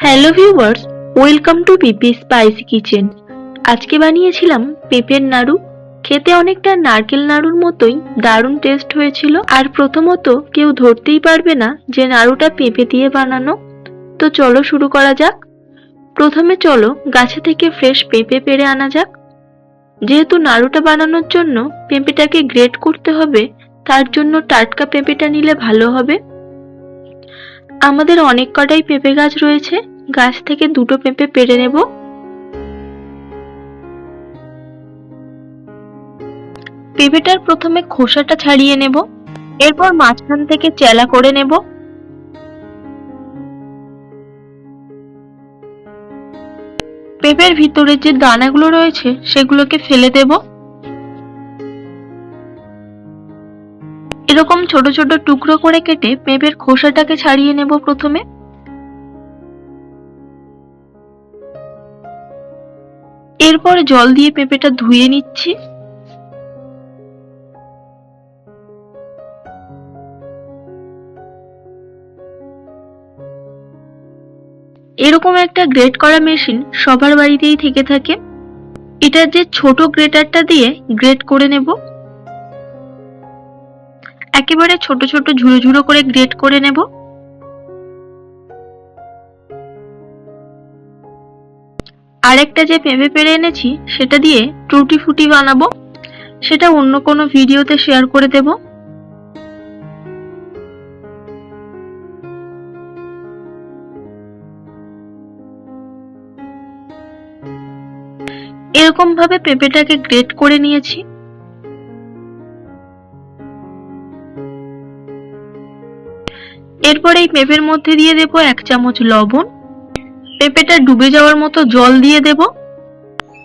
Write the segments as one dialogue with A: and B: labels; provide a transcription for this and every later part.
A: Hello viewers, welcome to PP spicy kitchen. আজকে বানিয়েছিলাম পেঁপের নাড়ু। খেতে অনেকটা নারকেল নাড়ুর মতোই দারুণ টেস্ট হয়েছিল। আর প্রথমত কেউ ধরতেই পারবে না যে নাড়ুটা পেঁপে দিয়ে বানানো। তো চলো শুরু করা যাক। প্রথমে চলো গাছে থেকে ফ্রেশ পেঁপে পেড়ে আনা যাক। যেহেতু নাড়ুটা বানানোর জন্য পেঁপেটাকে গ্রেট করতে হবে, তার জন্য টাটকা পেঁপেটা নিলে ভালো হবে। আমাদের অনেক কটাই পেঁপে গাছ রয়েছে। গাছ থেকে দুটো পেঁপে পেড়ে নেব। পেঁপেটার প্রথমে খোসাটা ছাড়িয়ে নেব। এরপর মাঝখান থেকে চেলা করে নেব। পেঁপের ভিতরে যে দানাগুলো রয়েছে, সেগুলোকে ফেলে দেব। এরকম ছোট ছোট টুকরো করে কেটে পেঁপের খোসাটাকে ছাড়িয়ে নেব প্রথমে। এরপর জল দিয়ে পেঁপেটা ধুয়ে নিচ্ছি। এরকম একটা গ্রেট করা মেশিন সবার বাড়িতেই থেকে থাকে। এটার যে ছোট গ্রেটারটা দিয়ে গ্রেট করে নেব। একেবারে ছোট ছোট ঝুড়ো ঝুড়ো করে গ্রেট করে নেব। আরেকটা যে পেঁপে পেরে এনেছি, সেটা দিয়ে টুটি ফুটি বানাবো। সেটা অন্য কোনো ভিডিওতে শেয়ার করে দেব। এরকম ভাবে পেঁপেটাকে গ্রেট করে নিয়েছি। এরপর এই পেঁপের মধ্যে দিয়ে দেব এক চামচ লবণ। পেঁপেটা ডুবে যাওয়ার মতো জল দিয়ে দেব।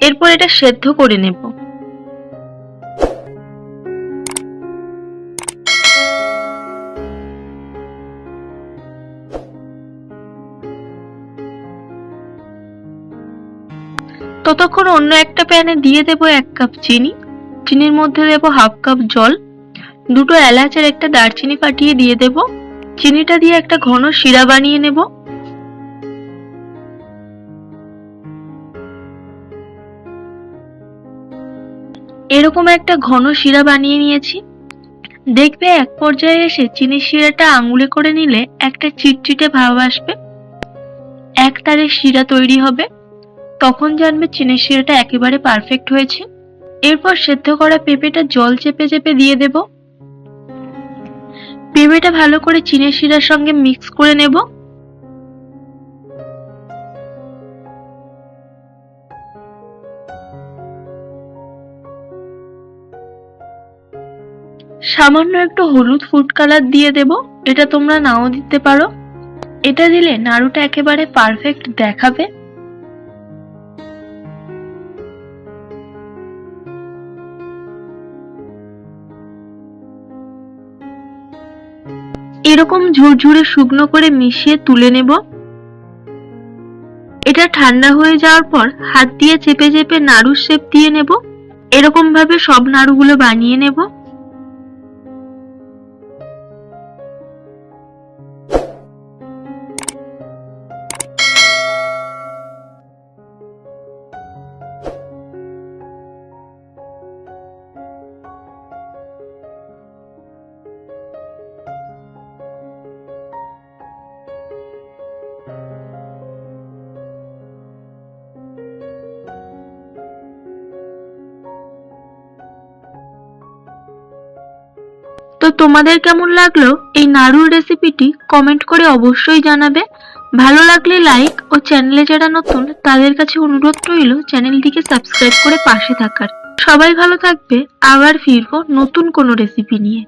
A: এরপর এটা সেদ্ধ করে নেব। ততক্ষণ অন্য একটা প্যানে দিয়ে দেব এক কাপ চিনি। চিনির মধ্যে দেব হাফ কাপ জল। দুটো এলাচ আর একটা দারচিনি ফাটিয়ে দিয়ে দেব। চিনিটা দিয়ে একটা ঘন শিরা বানিয়ে নেব। এরকম একটা ঘন শিরা বানিয়ে নিয়েছি। দেখবে এক পর্যায়ে এসে চিনির শিরাটা আঙুলে করে নিলে একটা চিটচিটে ভাব আসবে। এক তারে শিরা তৈরি হবে। তখন জানবে চিনির শিরাটা একেবারে পারফেক্ট হয়েছে। এরপর সেদ্ধ করা পেঁপেটা জল চেপে চেপে দিয়ে দেব। পেঁপেটা ভালো করে চিনির শিরার সঙ্গে মিক্স করে নেব। সামান্য একটু হলুদ ফুড কালার দিয়ে দেব, এটা তোমরা নাও দিতে পারো। এটা দিলে নাড়ুটা একেবারে পারফেক্ট দেখাবে। এরকম ঝুরঝুরে শুকনো করে মিশিয়ে তুলে নেব। এটা ঠান্ডা হয়ে যাওয়ার পর হাত দিয়ে চেপে চেপে নাড়ুর শেপ দিয়ে নেব। এরকম ভাবে সব নাড়ুগুলো বানিয়ে নেব। তো তোমাদের কেমন লাগল এই নাড়ুর রেসিপিটি কমেন্ট করে অবশ্যই জানাবে। ভালো লাগলে লাইক ও চ্যানেলে যারা নতুন, তাদের কাছে অনুরোধ রইল চ্যানেলটিকে সাবস্ক্রাইব করে পাশে থাকার। সবাই ভালো থাকবে, আবার ফিরবো নতুন কোনো রেসিপি নিয়ে।